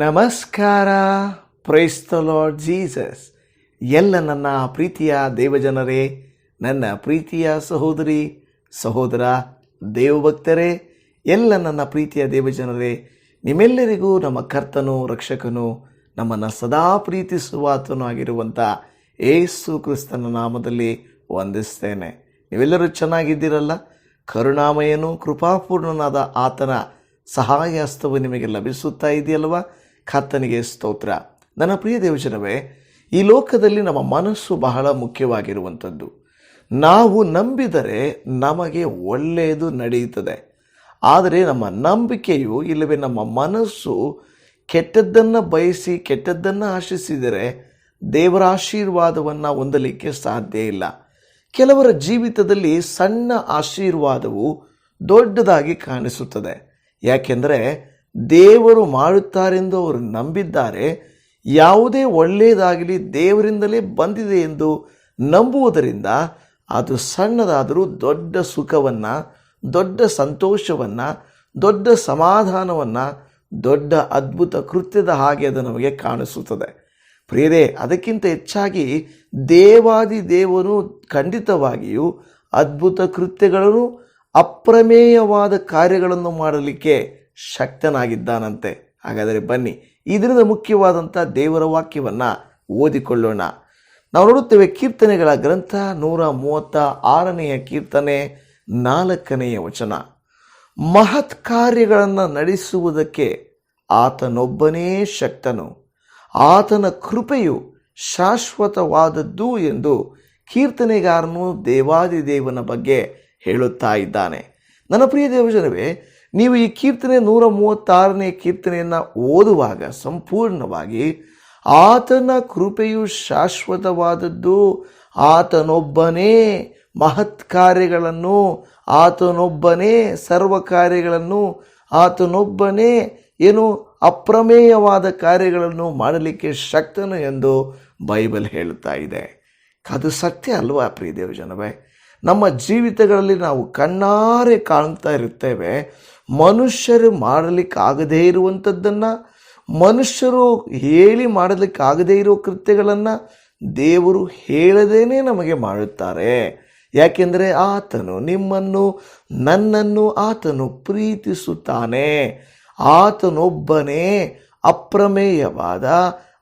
ನಮಸ್ಕಾರ. ಪ್ರೈಸ್ತ lord Jesus ಎಲ್ಲ ನನ್ನ ಪ್ರೀತಿಯ ದೇವಜನರೇ, ನನ್ನ ಪ್ರೀತಿಯ ಸಹೋದರಿ, ಸಹೋದರ, ದೇವಭಕ್ತರೇ, ಎಲ್ಲ ನನ್ನ ಪ್ರೀತಿಯ ದೇವಜನರೇ, ನಿಮ್ಮೆಲ್ಲರಿಗೂ ನಮ್ಮ ಕರ್ತನು, ರಕ್ಷಕನು, ನಮ್ಮನ್ನು ಸದಾ ಪ್ರೀತಿಸುವಾತನು ಆಗಿರುವಂಥ ಏಸು ಕ್ರಿಸ್ತನ ನಾಮದಲ್ಲಿ ವಂದಿಸ್ತೇನೆ. ನೀವೆಲ್ಲರೂ ಚೆನ್ನಾಗಿದ್ದೀರಲ್ಲ? ಕರುಣಾಮಯನು ಕೃಪಾಪೂರ್ಣನಾದ ಆತನ ಸಹಾಯ ಹಸ್ತವು ನಿಮಗೆ ಲಭಿಸುತ್ತಾ ಇದೆಯಲ್ವಾ? ಕರ್ತನಿಗೆ ಸ್ತೋತ್ರ. ನನ್ನ ಪ್ರಿಯ ದೇವಜನವೇ, ಈ ಲೋಕದಲ್ಲಿ ನಮ್ಮ ಮನಸ್ಸು ಬಹಳ ಮುಖ್ಯವಾಗಿರುವಂಥದ್ದು. ನಾವು ನಂಬಿದರೆ ನಮಗೆ ಒಳ್ಳೆಯದು ನಡೆಯುತ್ತದೆ. ಆದರೆ ನಮ್ಮ ನಂಬಿಕೆಯು ಇಲ್ಲವೇ, ನಮ್ಮ ಮನಸ್ಸು ಕೆಟ್ಟದ್ದನ್ನು ಬಯಸಿ, ಕೆಟ್ಟದ್ದನ್ನು ಆಶಿಸಿದರೆ ದೇವರ ಆಶೀರ್ವಾದವನ್ನು ಹೊಂದಲಿಕ್ಕೆ ಸಾಧ್ಯ ಇಲ್ಲ. ಕೆಲವರ ಜೀವಿತದಲ್ಲಿ ಸಣ್ಣ ಆಶೀರ್ವಾದವು ದೊಡ್ಡದಾಗಿ ಕಾಣಿಸುತ್ತದೆ. ಯಾಕೆಂದರೆ ದೇವರು ಮಾಡುತ್ತಾರೆಂದು ಅವರು ನಂಬಿದ್ದಾರೆ, ಯಾವುದೇ ಒಳ್ಳೆಯದಾಗಲಿ ದೇವರಿಂದಲೇ ಬಂದಿದೆ ಎಂದು ನಂಬುವುದರಿಂದ ಅದು ಸಣ್ಣದಾದರೂ ದೊಡ್ಡ ಸುಖವನ್ನು, ದೊಡ್ಡ ಸಂತೋಷವನ್ನು, ದೊಡ್ಡ ಸಮಾಧಾನವನ್ನು, ದೊಡ್ಡ ಅದ್ಭುತ ಕೃತ್ಯದ ಹಾಗೆ ಅದು ನಮಗೆ ಕಾಣಿಸುತ್ತದೆ. ಪ್ರಿಯರೇ, ಅದಕ್ಕಿಂತ ಹೆಚ್ಚಾಗಿ ದೇವಾದಿ ದೇವನು ಖಂಡಿತವಾಗಿಯೂ ಅದ್ಭುತ ಕೃತ್ಯಗಳನ್ನು, ಅಪ್ರಮೇಯವಾದ ಕಾರ್ಯಗಳನ್ನು ಮಾಡಲಿಕ್ಕೆ ಶಕ್ತನಾಗಿದ್ದಾನಂತೆ. ಹಾಗಾದರೆ ಬನ್ನಿ, ಇದರಿಂದ ಮುಖ್ಯವಾದಂಥ ದೇವರ ವಾಕ್ಯವನ್ನು ಓದಿಕೊಳ್ಳೋಣ. ನಾವು ನೋಡುತ್ತೇವೆ ಕೀರ್ತನೆಗಳ ಗ್ರಂಥ ನೂರ ಮೂವತ್ತ ಆರನೆಯ ಕೀರ್ತನೆ ನಾಲ್ಕನೆಯ ವಚನ. ಮಹತ್ ಕಾರ್ಯಗಳನ್ನು ನಡೆಸುವುದಕ್ಕೆ ಆತನೊಬ್ಬನೇ ಶಕ್ತನು. ಆತನ ಕೃಪೆಯು ಶಾಶ್ವತವಾದದ್ದು ಎಂದು ಕೀರ್ತನೆಗಾರನು ದೇವಾದಿದೇವನ ಬಗ್ಗೆ ಹೇಳುತ್ತಾ ಇದ್ದಾನೆ. ನನ್ನ ಪ್ರಿಯ ದೇವಜನವೇ ನೀವು ಈ ಕೀರ್ತನೆ ನೂರ ಮೂವತ್ತಾರನೇ ಕೀರ್ತನೆಯನ್ನು ಓದುವಾಗ ಸಂಪೂರ್ಣವಾಗಿ ಆತನ ಕೃಪೆಯು ಶಾಶ್ವತವಾದದ್ದು. ಆತನೊಬ್ಬನೇ ಮಹತ್ ಕಾರ್ಯಗಳನ್ನು, ಆತನೊಬ್ಬನೇ ಸರ್ವ ಕಾರ್ಯಗಳನ್ನು, ಆತನೊಬ್ಬನೇ ಏನು ಅಪ್ರಮೇಯವಾದ ಕಾರ್ಯಗಳನ್ನು ಮಾಡಲಿಕ್ಕೆ ಶಕ್ತನು ಎಂದು ಬೈಬಲ್ ಹೇಳ್ತಾ ಇದೆ. ಅದು ಸತ್ಯ ಅಲ್ವಾ ಪ್ರಿಯ ದೇವಜನವೇ? ನಮ್ಮ ಜೀವಿತಗಳಲ್ಲಿ ನಾವು ಕಣ್ಣಾರೆ ಕಾಣ್ತಾ ಇರುತ್ತೇವೆ. ಮನುಷ್ಯರು ಮಾಡಲಿಕ್ಕಾಗದೇ ಇರುವಂಥದ್ದನ್ನು ಮನುಷ್ಯರು ಹೇಳಿ ಮಾಡಲಿಕ್ಕಾಗದೇ ಇರುವ ಕೃತ್ಯಗಳನ್ನು ದೇವರು ಹೇಳದೇನೆ ನಮಗೆ ಮಾಡುತ್ತಾರೆ. ಯಾಕೆಂದರೆ ಆತನು ನಿಮ್ಮನ್ನು, ನನ್ನನ್ನು ಆತನು ಪ್ರೀತಿಸುತ್ತಾನೆ. ಆತನೊಬ್ಬನೇ ಅಪ್ರಮೇಯವಾದ,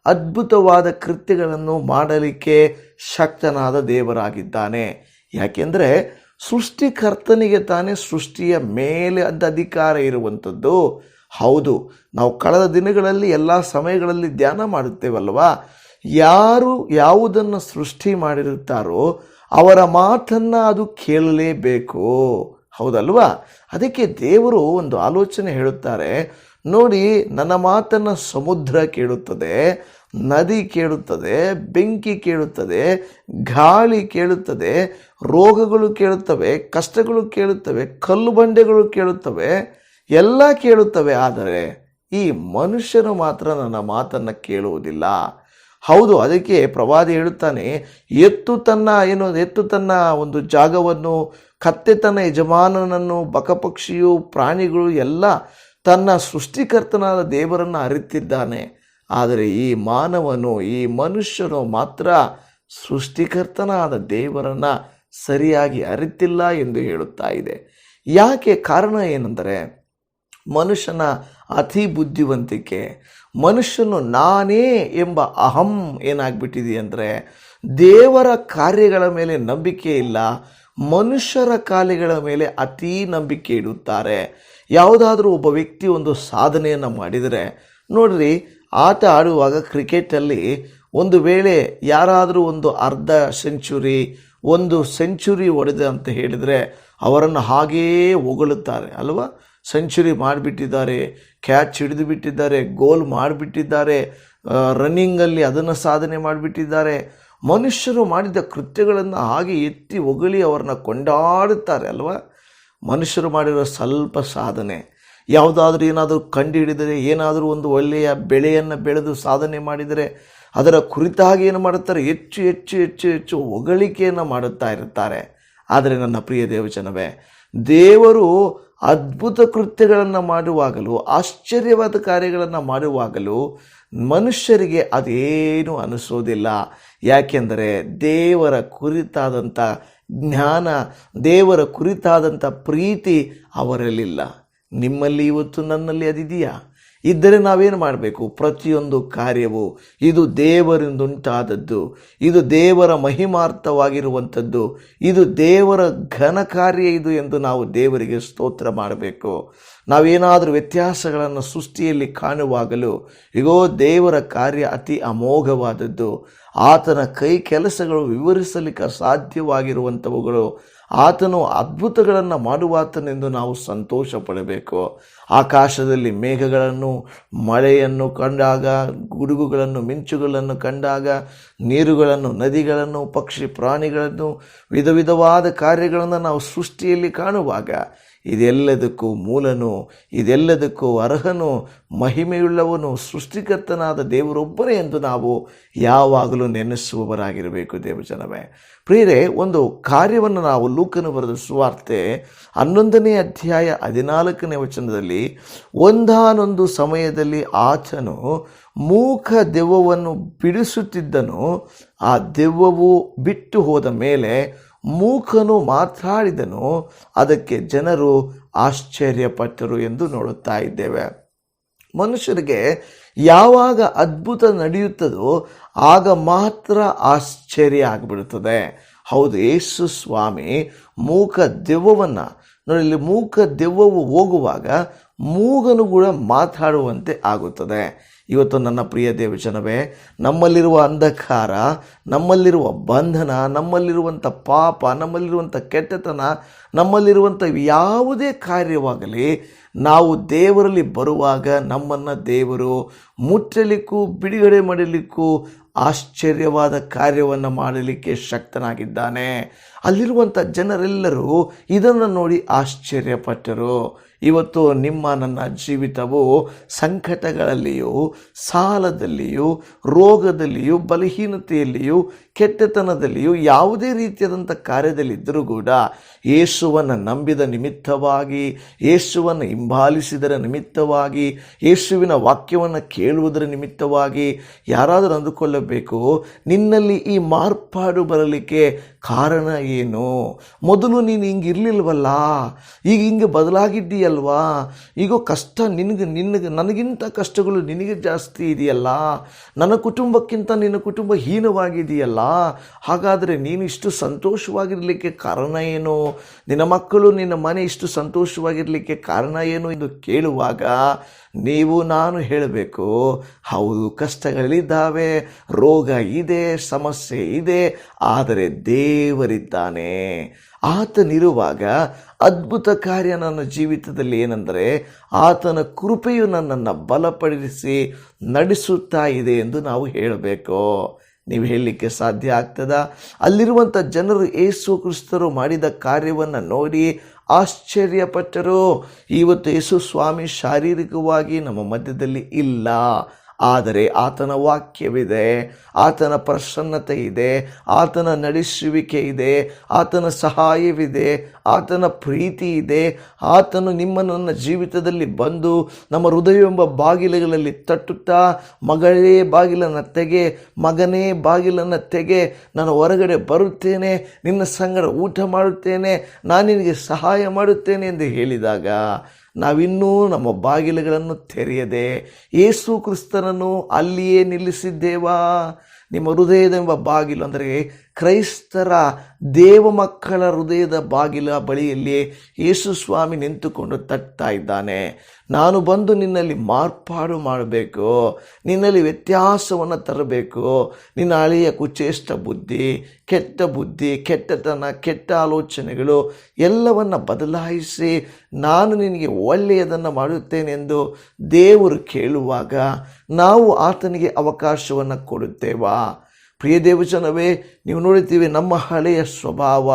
ಅದ್ಭುತವಾದ ಕೃತ್ಯಗಳನ್ನು ಮಾಡಲಿಕ್ಕೆ ಶಕ್ತನಾದ ದೇವರಾಗಿದ್ದಾನೆ. ಯಾಕೆಂದರೆ ಸೃಷ್ಟಿಕರ್ತನಿಗೆ ತಾನೇ ಸೃಷ್ಟಿಯ ಮೇಲೆ ಅದ ಅಧಿಕಾರ ಇರುವಂಥದ್ದು. ಹೌದು, ನಾವು ಕಳೆದ ದಿನಗಳಲ್ಲಿ ಎಲ್ಲ ಸಮಯಗಳಲ್ಲಿ ಧ್ಯಾನ ಮಾಡುತ್ತೇವಲ್ವಾ? ಯಾರು ಯಾವುದನ್ನು ಸೃಷ್ಟಿ ಮಾಡಿರುತ್ತಾರೋ ಅವರ ಮಾತನ್ನು ಅದು ಕೇಳಲೇಬೇಕು. ಹೌದಲ್ವಾ? ಅದಕ್ಕೆ ದೇವರು ಒಂದು ಆಲೋಚನೆ ಹೇಳುತ್ತಾರೆ. ನೋಡಿ, ನನ್ನ ಮಾತನ್ನು ಸಮುದ್ರ ಕೇಳುತ್ತದೆ. ನದಿ ಕೇಳುತ್ತದೆ, ಬೆಂಕಿ ಕೇಳುತ್ತದೆ, ಗಾಳಿ ಕೇಳುತ್ತದೆ, ರೋಗಗಳು ಕೇಳುತ್ತವೆ, ಕಷ್ಟಗಳು ಕೇಳುತ್ತವೆ, ಕಲ್ಲು ಬಂಡೆಗಳು ಕೇಳುತ್ತವೆ, ಎಲ್ಲ ಕೇಳುತ್ತವೆ. ಆದರೆ ಈ ಮನುಷ್ಯನು ಮಾತ್ರ ನನ್ನ ಮಾತನ್ನು ಕೇಳುವುದಿಲ್ಲ. ಹೌದು, ಅದಕ್ಕೆ ಪ್ರವಾದಿ ಹೇಳುತ್ತಾನೆ, ಎತ್ತು ತನ್ನ ಏನು, ಎತ್ತು ತನ್ನ ಒಂದು ಜಾಗವನ್ನು, ಕತ್ತೆ ತನ್ನ ಯಜಮಾನನನ್ನು, ಬಕಪಕ್ಷಿಯು, ಪ್ರಾಣಿಗಳು ಎಲ್ಲ ತನ್ನ ಸೃಷ್ಟಿಕರ್ತನಾದ ದೇವರನ್ನು ಅರಿತಿದ್ದಾನೆ. ಆದರೆ ಈ ಮಾನವನು, ಈ ಮನುಷ್ಯನು ಮಾತ್ರ ಸೃಷ್ಟಿಕರ್ತನಾದ ದೇವರನ್ನು ಸರಿಯಾಗಿ ಅರಿತಿಲ್ಲ ಎಂದು ಹೇಳುತ್ತಾ ಇದೆ. ಯಾಕೆ ಕಾರಣ ಏನೆಂದರೆ, ಮನುಷ್ಯನ ಅತಿ ಬುದ್ಧಿವಂತಿಕೆ, ಮನುಷ್ಯನು ನಾನೇ ಎಂಬ ಅಹಂ ಏನಾಗ್ಬಿಟ್ಟಿದೆ ಅಂದರೆ, ದೇವರ ಕಾರ್ಯಗಳ ಮೇಲೆ ನಂಬಿಕೆ ಇಲ್ಲ, ಮನುಷ್ಯರ ಕಾರ್ಯಗಳ ಮೇಲೆ ಅತೀ ನಂಬಿಕೆ ಇಡುತ್ತಾರೆ. ಯಾವುದಾದ್ರೂ ಒಬ್ಬ ವ್ಯಕ್ತಿ ಒಂದು ಸಾಧನೆಯನ್ನು ಮಾಡಿದರೆ, ನೋಡ್ರಿ ಆಟ ಆಡುವಾಗ ಕ್ರಿಕೆಟಲ್ಲಿ ಒಂದು ವೇಳೆ ಯಾರಾದರೂ ಒಂದು ಅರ್ಧ ಸೆಂಚುರಿ ಒಂದು ಸೆಂಚುರಿ ಹೊಡೆದ ಅಂತ ಹೇಳಿದರೆ ಅವರನ್ನು ಹಾಗೇ ಹೊಗಳುತ್ತಾರೆ, ಅಲ್ವಾ? ಸೆಂಚುರಿ ಮಾಡಿಬಿಟ್ಟಿದ್ದಾರೆ ಕ್ಯಾಚ್ ಹಿಡಿದು ಬಿಟ್ಟಿದ್ದಾರೆ ಗೋಲ್ ಮಾಡಿಬಿಟ್ಟಿದ್ದಾರೆ ರನ್ನಿಂಗಲ್ಲಿ ಅದನ್ನು ಸಾಧನೆ ಮಾಡಿಬಿಟ್ಟಿದ್ದಾರೆ. ಮನುಷ್ಯರು ಮಾಡಿದ ಕೃತ್ಯಗಳನ್ನು ಹಾಗೆ ಎತ್ತಿ ಹೊಗಳಿ ಅವರನ್ನ ಕೊಂಡಾಡುತ್ತಾರೆ, ಅಲ್ವಾ? ಮನುಷ್ಯರು ಮಾಡಿರೋ ಸ್ವಲ್ಪ ಸಾಧನೆ. ಯಾವುದಾದ್ರೂ ಏನಾದರೂ ಕಂಡುಹಿಡಿದರೆ, ಏನಾದರೂ ಒಂದು ಒಳ್ಳೆಯ ಬೆಳೆಯನ್ನು ಬೆಳೆದು ಸಾಧನೆ ಮಾಡಿದರೆ, ಅದರ ಕುರಿತಾಗಿ ಏನು ಮಾಡುತ್ತಾರೆ? ಹೆಚ್ಚು ಹೆಚ್ಚು ಹೆಚ್ಚು ಹೆಚ್ಚು ಹೊಗಳಿಕೆಯನ್ನು ಮಾಡುತ್ತಾ ಇರುತ್ತಾರೆ. ಆದರೆ ನನ್ನ ಪ್ರಿಯ ದೇವಜನವೇ, ದೇವರು ಅದ್ಭುತ ಕೃತ್ಯಗಳನ್ನು ಮಾಡುವಾಗಲೂ, ಆಶ್ಚರ್ಯವಾದ ಕಾರ್ಯಗಳನ್ನು ಮಾಡುವಾಗಲೂ ಮನುಷ್ಯರಿಗೆ ಅದೇನು ಅನಿಸೋದಿಲ್ಲ. ಯಾಕೆಂದರೆ ದೇವರ ಕುರಿತಾದಂಥ ಜ್ಞಾನ, ದೇವರ ಕುರಿತಾದಂಥ ಪ್ರೀತಿ ಅವರಲ್ಲಿಲ್ಲ. ನಿಮ್ಮಲ್ಲಿ ಇವತ್ತು ನನ್ನಲ್ಲಿ ಅದಿದೆಯಾ? ಇದ್ದರೆ ನಾವೇನು ಮಾಡಬೇಕು? ಪ್ರತಿಯೊಂದು ಕಾರ್ಯವು ಇದು ದೇವರಿಂದುಂಟಾದದ್ದು. ಇದು ದೇವರ ಮಹಿಮಾರ್ಥವಾಗಿರುವಂಥದ್ದು. ಇದು ದೇವರ ಘನ ಕಾರ್ಯ ಇದು ಎಂದು ನಾವು ದೇವರಿಗೆ ಸ್ತೋತ್ರ ಮಾಡಬೇಕು. ನಾವೇನಾದರೂ ವ್ಯತ್ಯಾಸಗಳನ್ನು ಸೃಷ್ಟಿಯಲ್ಲಿ ಕಾಣುವಾಗಲೂ, ಇಗೋ, ದೇವರ ಕಾರ್ಯ ಅತಿ ಅಮೋಘವಾದದ್ದು. ಆತನ ಕೈ ಕೆಲಸಗಳು ವಿವರಿಸಲಿಕ್ಕೆ ಸಾಧ್ಯವಾಗಿರುವಂಥವುಗಳು ಆತನು ಅದ್ಭುತಗಳನ್ನು ಮಾಡುವಾತನೆಂದು ನಾವು ಸಂತೋಷ ಪಡಬೇಕು. ಆಕಾಶದಲ್ಲಿ ಮೇಘಗಳನ್ನು, ಮಳೆಯನ್ನು ಕಂಡಾಗ, ಗುಡುಗುಗಳನ್ನು, ಮಿಂಚುಗಳನ್ನು ಕಂಡಾಗ, ನೀರುಗಳನ್ನು, ನದಿಗಳನ್ನು, ಪಕ್ಷಿ ಪ್ರಾಣಿಗಳನ್ನು ವಿಧ ವಿಧವಾದ ಕಾರ್ಯಗಳನ್ನು ನಾವು ಸೃಷ್ಟಿಯಲ್ಲಿ ಕಾಣುವಾಗ ಇದೆಲ್ಲದಕ್ಕೂ ಮೂಲನು, ಇದೆಲ್ಲದಕ್ಕೂ ಅರ್ಹನು, ಮಹಿಮೆಯುಳ್ಳವನು ಸೃಷ್ಟಿಕರ್ತನಾದ ದೇವರೊಬ್ಬರೇ ಎಂದು ನಾವು ಯಾವಾಗಲೂ ನೆನೆಸುವವರಾಗಿರಬೇಕು ದೇವಜನವೇ. ಪ್ರಿಯರೇ, ಒಂದು ಕಾರ್ಯವನ್ನು ನಾವು ಲೂಕನು ಬರೆದ ಸುವಾರ್ತೆ ಹನ್ನೊಂದನೇ ಅಧ್ಯಾಯ ಹದಿನಾಲ್ಕನೇ ವಚನದಲ್ಲಿ, ಒಂದಾನೊಂದು ಸಮಯದಲ್ಲಿ ಆತನು ಮೂಕ ದೆವ್ವವನ್ನು ಬಿಡಿಸುತ್ತಿದ್ದನು, ಆ ದೆವ್ವವು ಬಿಟ್ಟು ಹೋದ ಮೇಲೆ ಮೂಕನು ಮಾತಾಡಿದನು, ಅದಕ್ಕೆ ಜನರು ಆಶ್ಚರ್ಯಪಟ್ಟರು ಎಂದು ನೋಡುತ್ತಾ ಇದ್ದೇವೆ. ಮನುಷ್ಯರಿಗೆ ಯಾವಾಗ ಅದ್ಭುತ ನಡೆಯುತ್ತದೋ, ಆಗ ಮಾತ್ರ ಆಶ್ಚರ್ಯ ಆಗಿಬಿಡುತ್ತದೆ. ಹೌದು ಯೇಸು ಸ್ವಾಮಿ ಮೂಕ ದೆವ್ವವನ್ನು, ನೋಡಿ, ಇಲ್ಲಿ ಮೂಕ ದೆವ್ವವು ಹೋಗುವಾಗ ಮೂಗನು ಕೂಡ ಮಾತಾಡುವಂತೆ ಆಗುತ್ತದೆ. ಇವತ್ತು ನನ್ನ ಪ್ರಿಯ ದೇವಜನವೇ ನಮ್ಮಲ್ಲಿರುವ ಅಂಧಕಾರ, ನಮ್ಮಲ್ಲಿರುವ ಬಂಧನ, ನಮ್ಮಲ್ಲಿರುವಂಥ ಪಾಪ, ನಮ್ಮಲ್ಲಿರುವಂಥ ಕೆಟ್ಟತನ, ನಮ್ಮಲ್ಲಿರುವಂಥ ಯಾವುದೇ ಕಾರ್ಯವಾಗಲಿ, ನಾವು ದೇವರಲ್ಲಿ ಬರುವಾಗ ನಮ್ಮನ್ನು ದೇವರು ಮುಚ್ಚಲಿಕ್ಕೂ, ಬಿಡುಗಡೆ ಮಾಡಲಿಕ್ಕೂ ಆಶ್ಚರ್ಯವಾದ ಕಾರ್ಯವನ್ನು ಮಾಡಲಿಕ್ಕೆ ಶಕ್ತನಾಗಿದ್ದಾನೆ. ಅಲ್ಲಿರುವಂಥ ಜನರೆಲ್ಲರೂ ಇದನ್ನು ನೋಡಿ ಆಶ್ಚರ್ಯಪಟ್ಟರು. ಇವತ್ತು ನಿಮ್ಮ ನನ್ನ ಜೀವಿತವು ಸಂಕಟಗಳಲ್ಲಿಯೂ, ಸಾಲದಲ್ಲಿಯೂ, ರೋಗದಲ್ಲಿಯೂ, ಬಲಹೀನತೆಯಲ್ಲಿಯೂ, ಕೆಟ್ಟತನದಲ್ಲಿಯೂ ಯಾವುದೇ ರೀತಿಯಾದಂಥ ಕಾರ್ಯದಲ್ಲಿದ್ದರೂ ಕೂಡ ಯೇಸುವನ್ನು ನಂಬಿದ ನಿಮಿತ್ತವಾಗಿ, ಯೇಸುವನ್ನು ಹಿಂಬಾಲಿಸಿದರ ನಿಮಿತ್ತವಾಗಿ, ಯೇಸುವಿನ ವಾಕ್ಯವನ್ನು ಕೇಳುವುದರ ನಿಮಿತ್ತವಾಗಿ ಯಾರಾದರೂ ಅಂದುಕೊಳ್ಳಬೇಕು, ನಿನ್ನಲ್ಲಿ ಈ ಮಾರ್ಪಾಡು ಬರಲಿಕ್ಕೆ ಕಾರಣ ಏನು? ಮೊದಲು ನೀನು ಹಿಂಗೆ ಇರಲಿಲ್ವಲ್ಲ? ಈಗ ಹಿಂಗೆ ಬದಲಾಗಿದ್ದೀಯಲ್ವಾ? ಈಗ ಕಷ್ಟ ನಿನಗೆ ನಿನಗೆ, ನನಗಿಂತ ಕಷ್ಟಗಳು ನಿನಗೆ ಜಾಸ್ತಿ ಇದೆಯಲ್ಲ? ನನ್ನ ಕುಟುಂಬಕ್ಕಿಂತ ನಿನ್ನ ಕುಟುಂಬ ಹೀನವಾಗಿದೆಯಲ್ಲ? ಹಾಗಾದರೆ ನೀನು ಇಷ್ಟು ಸಂತೋಷವಾಗಿರಲಿಕ್ಕೆ ಕಾರಣ ಏನು? ನಿನ್ನ ಮಕ್ಕಳು ನಿನ್ನ ಮನೆ ಇಷ್ಟು ಸಂತೋಷವಾಗಿರಲಿಕ್ಕೆ ಕಾರಣ ಏನು? ಎಂದು ಕೇಳುವಾಗ ನೀವು ನಾನು ಹೇಳಬೇಕು, ಹೌದು, ಕಷ್ಟಗಳಿದ್ದಾವೆ, ರೋಗ ಇದೆ, ಸಮಸ್ಯೆ ಇದೆ, ಆದರೆ ದೇವರಿದ್ದಾನೆ. ಆತನಿರುವಾಗ ಅದ್ಭುತ ಕಾರ್ಯ ನನ್ನ ಜೀವಿತದಲ್ಲಿ ಏನೆಂದರೆ, ಆತನ ಕೃಪೆಯು ನನ್ನನ್ನು ಬಲಪಡಿಸಿ ನಡೆಸುತ್ತಾ ಇದೆ ಎಂದು ನಾವು ಹೇಳಬೇಕು. ನೀವು ಹೇಳಲಿಕ್ಕೆ ಸಾಧ್ಯ ಆಗ್ತದ? ಅಲ್ಲಿರುವಂಥ ಜನರು ಏಸು ಕ್ರಿಸ್ತರು ಮಾಡಿದ ಕಾರ್ಯವನ್ನು ನೋಡಿ ಆಶ್ಚರ್ಯಪಟ್ಟರು. ಇವತ್ತು ಯೇಸು ಸ್ವಾಮಿ ಶಾರೀರಿಕವಾಗಿ ನಮ್ಮ ಮಧ್ಯದಲ್ಲಿ ಇಲ್ಲ. ಆದರೆ ಆತನ ವಾಕ್ಯವಿದೆ, ಆತನ ಪ್ರಸನ್ನತೆ ಇದೆ ಆತನ ನಡೆಸುವಿಕೆ ಇದೆ ಆತನ ಸಹಾಯವಿದೆ, ಆತನ ಪ್ರೀತಿ ಇದೆ ಆತನು ನಿಮ್ಮ ನನ್ನ ಜೀವಿತದಲ್ಲಿ ಬಂದು ನಮ್ಮ ಹೃದಯವೆಂಬ ಬಾಗಿಲುಗಳಲ್ಲಿ ತಟ್ಟುತ್ತಾ, ಮಗಳೇ ಬಾಗಿಲನ್ನು ತೆಗೆ, ಮಗನೇ ಬಾಗಿಲನ್ನು ತೆಗೆ, ನಾನು ಹೊರಗಡೆ ಬರುತ್ತೇನೆ, ನಿನ್ನ ಸಂಗಡ ಊಟ ಮಾಡುತ್ತೇನೆ, ನಾನು ನಿನಗೆ ಸಹಾಯ ಮಾಡುತ್ತೇನೆ ಎಂದು ಹೇಳಿದಾಗ ನಾವಿನ್ನೂ ನಮ್ಮ ಬಾಗಿಲುಗಳನ್ನು ತೆರೆಯದೆ ಏಸು ಕ್ರಿಸ್ತನನ್ನು ಅಲ್ಲಿಯೇ ನಿಲ್ಲಿಸಿದ್ದೇವಾ? ನಿಮ್ಮ ಹೃದಯದೆಂಬ ಬಾಗಿಲು ಅಂದರೆ ಕ್ರೈಸ್ತರ ದೇವ ಮಕ್ಕಳ ಹೃದಯದ ಬಾಗಿಲ ಬಳಿಯಲ್ಲಿ ಯೇಸು ಸ್ವಾಮಿ ನಿಂತುಕೊಂಡು ತಟ್ತಾ ಇದ್ದಾನೆ. ನಾನು ಬಂದು ನಿನ್ನಲ್ಲಿ ಮಾರ್ಪಾಡು ಮಾಡಬೇಕು. ನಿನ್ನಲ್ಲಿ ವ್ಯತ್ಯಾಸವನ್ನು ತರಬೇಕು. ನಿನ್ನ ಹಳೆಯ ಕುಚೇಷ್ಟ ಬುದ್ಧಿ, ಕೆಟ್ಟ ಬುದ್ಧಿ, ಕೆಟ್ಟತನ, ಕೆಟ್ಟ ಆಲೋಚನೆಗಳು ಎಲ್ಲವನ್ನು ಬದಲಾಯಿಸಿ ನಾನು ನಿನಗೆ ಒಳ್ಳೆಯದನ್ನು ಮಾಡುತ್ತೇನೆ ಎಂದು ದೇವರು ಕೇಳುವಾಗ ನಾವು ಆತನಿಗೆ ಅವಕಾಶವನ್ನು ಕೊಡುತ್ತೇವಾ? ಪ್ರಿಯ ದೇವಜನವೇ, ನೀವು ನೋಡುತ್ತೀವಿ ನಮ್ಮ ಹಳೆಯ ಸ್ವಭಾವ.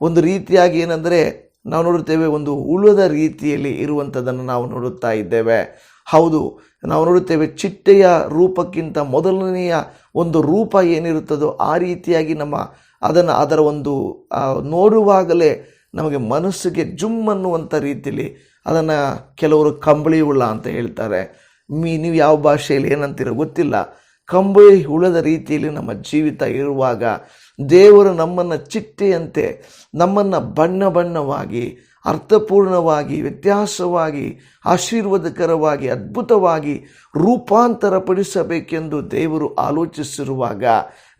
ಒಂದು ರೀತಿಯಾಗಿ ಏನಂದರೆ, ನಾವು ನೋಡುತ್ತೇವೆ ಒಂದು ಉಳಿದ ರೀತಿಯಲ್ಲಿ ಇರುವಂಥದ್ದನ್ನು ನಾವು ನೋಡುತ್ತಾ ಇದ್ದೇವೆ. ಹೌದು, ನಾವು ನೋಡುತ್ತೇವೆ ಚಿಟ್ಟೆಯ ರೂಪಕ್ಕಿಂತ ಮೊದಲನೆಯ ಒಂದು ರೂಪ ಏನಿರುತ್ತದೋ ಆ ರೀತಿಯಾಗಿ ನಮ್ಮ ಅದನ್ನು ಅದರ ಒಂದು ನೋಡುವಾಗಲೇ ನಮಗೆ ಮನಸ್ಸಿಗೆ ಜುಮ್ ಅನ್ನುವಂಥ ರೀತಿಯಲ್ಲಿ ಅದನ್ನು ಕೆಲವರು ಕಂಬಳಿ ಉಳ್ಳ ಅಂತ ಹೇಳ್ತಾರೆ. ಮೀ, ನೀವು ಯಾವ ಭಾಷೆಯಲ್ಲಿ ಏನಂತೀರೋ ಗೊತ್ತಿಲ್ಲ. ಕಂಬಳಿ ಹುಳದ ರೀತಿಯಲ್ಲಿ ನಮ್ಮ ಜೀವಿತ ಇರುವಾಗ ದೇವರು ನಮ್ಮನ್ನು ಚಿಟ್ಟೆಯಂತೆ ನಮ್ಮನ್ನು ಬಣ್ಣ ಬಣ್ಣವಾಗಿ, ಅರ್ಥಪೂರ್ಣವಾಗಿ, ವ್ಯತ್ಯಾಸವಾಗಿ, ಆಶೀರ್ವಾದಕರವಾಗಿ, ಅದ್ಭುತವಾಗಿ ರೂಪಾಂತರಪಡಿಸಬೇಕೆಂದು ದೇವರು ಆಲೋಚಿಸಿರುವಾಗ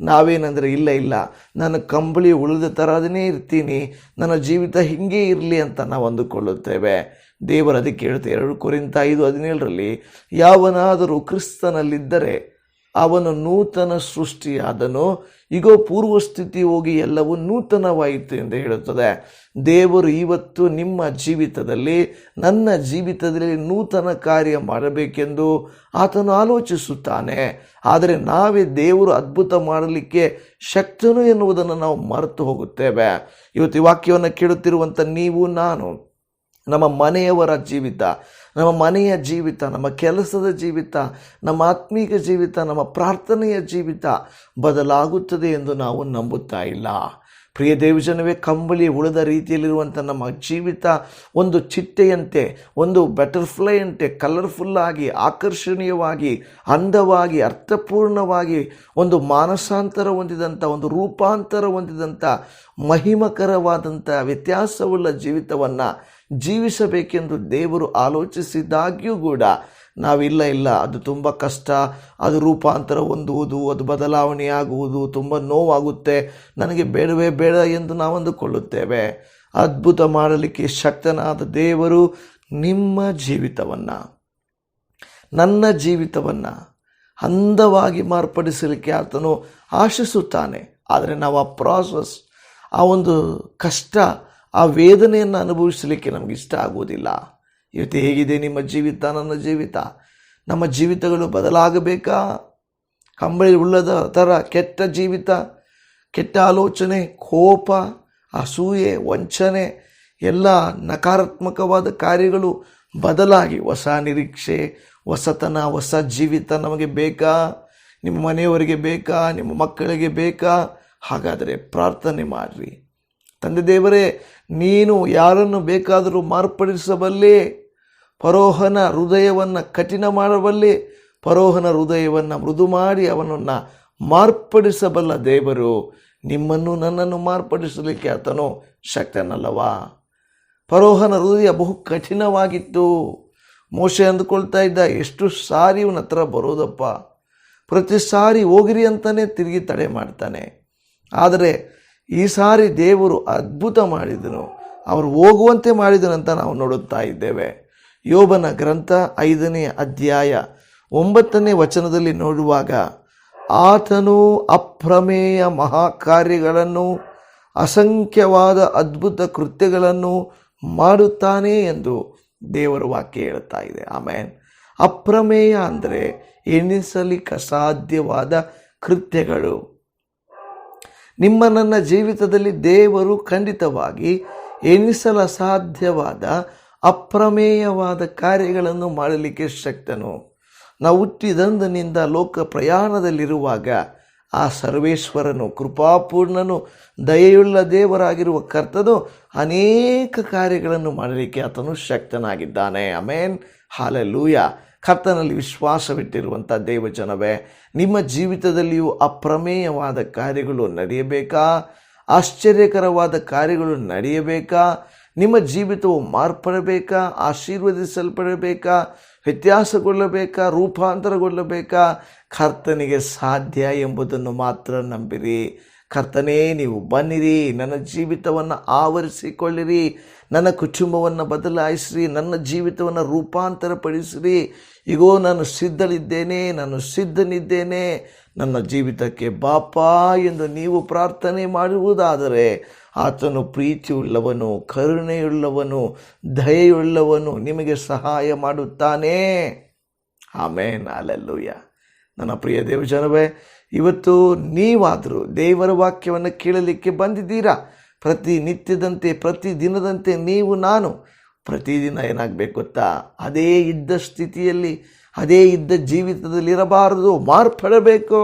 ನಾವೇನೆಂದರೆ, ಇಲ್ಲ ಇಲ್ಲ ನಾನು ಕಂಬಳಿ ಉಳಿದ ಥರದೇ ಇರ್ತೀನಿ, ನನ್ನ ಜೀವಿತ ಹೀಗೇ ಇರಲಿ ಅಂತ ನಾವು ಅಂದುಕೊಳ್ಳುತ್ತೇವೆ. ದೇವರು ಅದಕ್ಕೆ ಹೇಳ್ತಾ ಎರಡು ಕುರಿತ ಐದು ಹದಿನೇಳರಲ್ಲಿ, ಯಾವನಾದರೂ ಕ್ರಿಸ್ತನಲ್ಲಿದ್ದರೆ ಅವನು ನೂತನ ಸೃಷ್ಟಿಯಾದನು. ಈಗೋ ಪೂರ್ವ ಸ್ಥಿತಿ ಹೋಗಿ ಎಲ್ಲವೂ ನೂತನವಾಯಿತು ಎಂದು ಹೇಳುತ್ತದೆ. ದೇವರು ಇವತ್ತು ನಿಮ್ಮ ಜೀವಿತದಲ್ಲಿ, ನನ್ನ ಜೀವಿತದಲ್ಲಿ ನೂತನ ಕಾರ್ಯ ಮಾಡಬೇಕೆಂದು ಆತನು ಆಲೋಚಿಸುತ್ತಾನೆ. ಆದರೆ ನಾವೇ ದೇವರು ಅದ್ಭುತ ಮಾಡಲಿಕ್ಕೆ ಶಕ್ತನು ಎನ್ನುವುದನ್ನು ನಾವು ಮರೆತು ಹೋಗುತ್ತೇವೆ. ಇವತ್ತು ವಾಕ್ಯವನ್ನು ಕೇಳುತ್ತಿರುವಂಥ ನೀವು, ನಾನು ನಮ್ಮ ಮನೆಯವರ ಜೀವಿತ, ನಮ್ಮ ಮನೆಯ ಜೀವಿತ, ನಮ್ಮ ಕೆಲಸದ ಜೀವಿತ, ನಮ್ಮ ಆತ್ಮೀಕ ಜೀವಿತ, ನಮ್ಮ ಪ್ರಾರ್ಥನೆಯ ಜೀವಿತ ಬದಲಾಗುತ್ತದೆ ಎಂದು ನಾವು ನಂಬುತ್ತಾ ಇಲ್ಲ. ಪ್ರಿಯ ದೇವಜನವೇ, ಕಂಬಳಿ ಉಳಿದ ರೀತಿಯಲ್ಲಿರುವಂಥ ನಮ್ಮ ಜೀವಿತ ಒಂದು ಚಿಟ್ಟೆಯಂತೆ, ಒಂದು ಬಟರ್ಫ್ಲೈಯಂತೆ ಕಲರ್ಫುಲ್ಲಾಗಿ ಆಕರ್ಷಣೀಯವಾಗಿ, ಅಂದವಾಗಿ, ಅರ್ಥಪೂರ್ಣವಾಗಿ, ಒಂದು ಮಾನಸಾಂತರ ಹೊಂದಿದಂಥ ಒಂದು ರೂಪಾಂತರ ಹೊಂದಿದಂಥ ಮಹಿಮಕರವಾದಂಥ ವ್ಯತ್ಯಾಸವುಳ್ಳ ಜೀವಿತವನ್ನು ಜೀವಿಸಬೇಕೆಂದು ದೇವರು ಆಲೋಚಿಸಿದಾಗ್ಯೂ ಕೂಡ ನಾವಿಲ್ಲ ಇಲ್ಲ ಅದು ತುಂಬ ಕಷ್ಟ. ಅದು ರೂಪಾಂತರ ಹೊಂದುವುದು, ಅದು ಬದಲಾವಣೆಯಾಗುವುದು ತುಂಬ ನೋವಾಗುತ್ತೆ. ನನಗೆ ಬೇಡವೇ ಬೇಡ ಎಂದು ನಾವು ಅಂದುಕೊಳ್ಳುತ್ತೇವೆ. ಅದ್ಭುತ ಮಾಡಲಿಕ್ಕೆ ಶಕ್ತನಾದ ದೇವರು ನಿಮ್ಮ ಜೀವಿತವನ್ನು. ನನ್ನ ಜೀವಿತವನ್ನು ಅಂದವಾಗಿ ಮಾರ್ಪಡಿಸಲಿಕ್ಕೆ ಆತನು ಆಶಿಸುತ್ತಾನೆ. ಆದರೆ ನಾವು ಆ ಪ್ರಾಸೆಸ್ ಆ ಒಂದು ಕಷ್ಟ, ಆ ವೇದನೆಯನ್ನು ಅನುಭವಿಸಲಿಕ್ಕೆ ನಮಗಿಷ್ಟ ಆಗುವುದಿಲ್ಲ. ಇವತ್ತು ಹೇಗಿದೆ ನಿಮ್ಮ ಜೀವಿತ, ನನ್ನ ಜೀವಿತ? ನಮ್ಮ ಜೀವಿತಗಳು ಬದಲಾಗಬೇಕಾ? ಕಂಬಳಿ ಉಳ್ಳದ ಥರ ಕೆಟ್ಟ ಜೀವಿತ, ಕೆಟ್ಟ ಆಲೋಚನೆ, ಕೋಪ, ಅಸೂಯೆ, ವಂಚನೆ, ಎಲ್ಲ ನಕಾರಾತ್ಮಕವಾದ ಕಾರ್ಯಗಳು ಬದಲಾಗಿ ಹೊಸ ನಿರೀಕ್ಷೆ, ಹೊಸತನ, ಹೊಸ ಜೀವಿತ ನಮಗೆ ಬೇಕಾ? ನಿಮ್ಮ ಮನೆಯವರಿಗೆ ಬೇಕಾ? ನಿಮ್ಮ ಮಕ್ಕಳಿಗೆ ಬೇಕಾ? ಹಾಗಾದರೆ ಪ್ರಾರ್ಥನೆ ಮಾಡಿರಿ. ತಂದೆ ದೇವರೇ, ನೀನು ಯಾರನ್ನು ಬೇಕಾದರೂ ಮಾರ್ಪಡಿಸಬಲ್ಲೆ? ಪರೋಹನ ಹೃದಯವನ್ನು ಕಠಿಣ ಮಾಡಬಲ್ಲೆ? ಪರೋಹನ ಹೃದಯವನ್ನು ಮೃದು ಮಾಡಿ ಅವನನ್ನು ಮಾರ್ಪಡಿಸಬಲ್ಲ ದೇವರು ನಿಮ್ಮನ್ನು ನನ್ನನ್ನು ಮಾರ್ಪಡಿಸಲಿಕ್ಕೆ ಆತನು ಶಕ್ತನಲ್ಲವಾ? ಪರೋಹನ ಹೃದಯ ಬಹು ಕಠಿಣವಾಗಿತ್ತು. ಮೋಶೆ ಅಂದುಕೊಳ್ತಾ ಇದ್ದ, ಎಷ್ಟು ಸಾರಿ ಇವನ ಹತ್ರ ಬರೋದಪ್ಪ. ಪ್ರತಿ ಸಾರಿ ಹೋಗಿರಿ ಅಂತಲೇ ತಿರುಗಿ ತಡೆ ಮಾಡ್ತಾನೆ. ಆದರೆ ಈ ಸಾರಿ ದೇವರು ಅದ್ಭುತ ಮಾಡಿದನು. ಅವರು ಹೋಗುವಂತೆ ಮಾಡಿದನಂತ ನಾವು ನೋಡುತ್ತಾ ಇದ್ದೇವೆ. ಯೋಬನ ಗ್ರಂಥ ಐದನೇ ಅಧ್ಯಾಯ ಒಂಬತ್ತನೇ ವಚನದಲ್ಲಿ ನೋಡುವಾಗ, ಆತನು ಅಪ್ರಮೇಯ ಮಹಾಕಾರ್ಯಗಳನ್ನು, ಅಸಂಖ್ಯವಾದ ಅದ್ಭುತ ಕೃತ್ಯಗಳನ್ನು ಮಾಡುತ್ತಾನೆ ಎಂದು ದೇವರ ವಾಕ್ಯ ಹೇಳುತ್ತಾ ಇದೆ. ಆಮೇನ್. ಅಪ್ರಮೇಯ ಅಂದರೆ ಎಣಿಸಲಿಕ್ಕೆ ಅಸಾಧ್ಯವಾದ ಕೃತ್ಯಗಳು. ನಿಮ್ಮ ನನ್ನ ಜೀವಿತದಲ್ಲಿ ದೇವರು ಖಂಡಿತವಾಗಿ ಎನಿಸಲಸಾಧ್ಯವಾದ ಅಪ್ರಮೇಯವಾದ ಕಾರ್ಯಗಳನ್ನು ಮಾಡಲಿಕ್ಕೆ ಶಕ್ತನು. ನಾವು ಹುಟ್ಟಿದಂದಿನಿಂದ ಲೋಕ ಪ್ರಯಾಣದಲ್ಲಿರುವಾಗ ಆ ಸರ್ವೇಶ್ವರನು, ಕೃಪಾಪೂರ್ಣನು, ದಯೆಯುಳ್ಳ ದೇವರಾಗಿರುವ ಕರ್ತನು ಅನೇಕ ಕಾರ್ಯಗಳನ್ನು ಮಾಡಲಿಕ್ಕೆ ಆತನು ಶಕ್ತನಾಗಿದ್ದಾನೆ. Amen hallelujah. ಕರ್ತನಲ್ಲಿ ವಿಶ್ವಾಸವಿಟ್ಟಿರುವಂಥ ದೇವಜನವೇ, ನಿಮ್ಮ ಜೀವಿತದಲ್ಲಿಯೂ ಅಪ್ರಮೇಯವಾದ ಕಾರ್ಯಗಳು ನಡೆಯಬೇಕಾ? ಆಶ್ಚರ್ಯಕರವಾದ ಕಾರ್ಯಗಳು ನಡೆಯಬೇಕಾ? ನಿಮ್ಮ ಜೀವಿತವು ಮಾರ್ಪಡಬೇಕಾ? ಆಶೀರ್ವದಿಸಲ್ಪಡಬೇಕಾ? ವ್ಯತ್ಯಾಸಗೊಳ್ಳಬೇಕಾ? ರೂಪಾಂತರಗೊಳ್ಳಬೇಕಾ? ಕರ್ತನಿಗೆ ಸಾಧ್ಯ ಎಂಬುದನ್ನು ಮಾತ್ರ ನಂಬಿರಿ. ಕರ್ತನೇ, ನೀವು ಬನ್ನಿರಿ, ನನ್ನ ಜೀವಿತವನ್ನು ಆವರಿಸಿಕೊಳ್ಳಿರಿ, ನನ್ನ ಕುಟುಂಬವನ್ನು ಬದಲಾಯಿಸಿರಿ, ನನ್ನ ಜೀವಿತವನ್ನು ರೂಪಾಂತರಪಡಿಸಿರಿ. ಈಗೋ ನಾನು ಸಿದ್ಧಲಿದ್ದೇನೆ ನಾನು ಸಿದ್ಧನಿದ್ದೇನೆ, ನನ್ನ ಜೀವಿತಕ್ಕೆ ಬಾಪಾ ಎಂದು ನೀವು ಪ್ರಾರ್ಥನೆ ಮಾಡುವುದಾದರೆ ಆತನು ಪ್ರೀತಿಯುಳ್ಳವನು, ಕರುಣೆಯುಳ್ಳವನು, ದಯೆಯುಳ್ಳವನು ನಿಮಗೆ ಸಹಾಯ ಮಾಡುತ್ತಾನೆ. ಆಮೇನ್. ಅಲ್ಲೆಲ್ಲೂಯ್ಯ ನನ್ನ ಪ್ರಿಯ ದೇವಜನವೇ ಇವತ್ತು ನೀವಾದರೂ ದೇವರ ವಾಕ್ಯವನ್ನು ಕೇಳಲಿಕ್ಕೆ ಬಂದಿದ್ದೀರಾ? ಪ್ರತಿ ನಿತ್ಯದಂತೆ, ಪ್ರತಿ ದಿನದಂತೆ ನೀವು, ನಾನು ಪ್ರತಿದಿನ ಏನಾಗಬೇಕು ಗೊತ್ತಾ? ಅದೇ ಇದ್ದ ಸ್ಥಿತಿಯಲ್ಲಿ, ಅದೇ ಇದ್ದ ಜೀವಿತದಲ್ಲಿ ಇರಬಾರದು, ಮಾರ್ಪಡಬೇಕು.